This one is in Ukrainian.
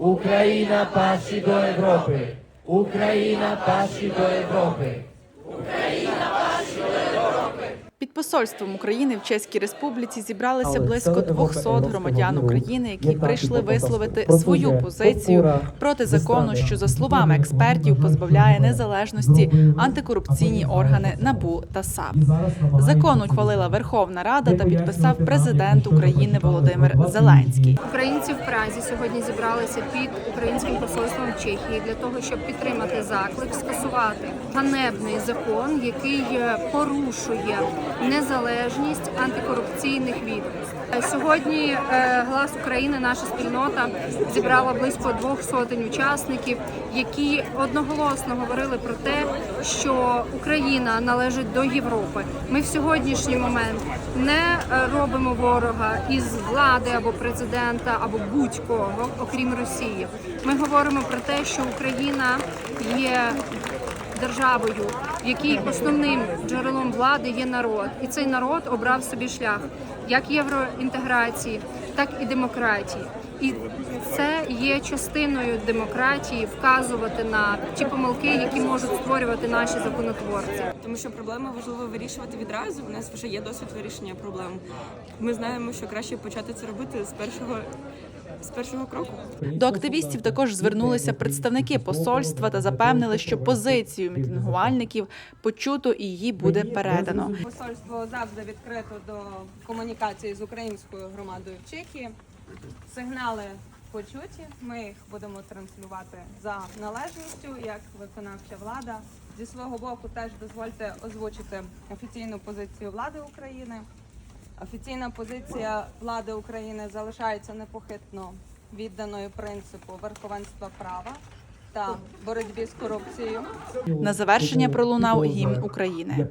Україна пасі до Європи. Україна пасі до Європи. Посольством України в Чеській Республіці зібралися Але близько це 200 громадян України, які прийшли висловити свою позицію проти закону, що за словами експертів позбавляє незалежності антикорупційні органи НАБУ та САП. Закон ухвалила Верховна Рада та підписав президент України Володимир Зеленський. Українці в Празі сьогодні зібралися під українським посольством в Чехії для того, щоб підтримати заклик, скасувати ганебний закон, який е, порушує незалежність антикорупційних відомств. Сьогодні е, глас України, наша спільнота зібрала близько двох сотень учасників, які одноголосно говорили про те, що Україна належить до Європи. Ми в сьогоднішній момент не е, робимо ворога із влади або президента, або будь-кого, окрім Росії. Ми говоримо про те, що Україна є державою, в якій основним джерелом влади є народ, і цей народ обрав собі шлях як євроінтеграції, так і демократії. І це є частиною демократії вказувати на ті помилки, які можуть створювати наші законотворці. тому що проблеми важливо вирішувати відразу. У нас вже є досвід вирішення проблем. Ми знаємо, що краще почати це робити з першого з першого кроку. До активістів також звернулися представники посольства та запевнили, що позицію мітингувальників почуто і її буде передано. Посольство завжди відкрито до комунікації з українською громадою в Чехії. Сигнали почуті. Ми їх будемо транслювати за належністю як виконавча влада. Зі свого боку теж дозвольте озвучити офіційну позицію влади України. Офіційна позиція влади України залишається непохитно відданою принципу верховенства права та боротьбі з корупцією. На завершення пролунав гімн України.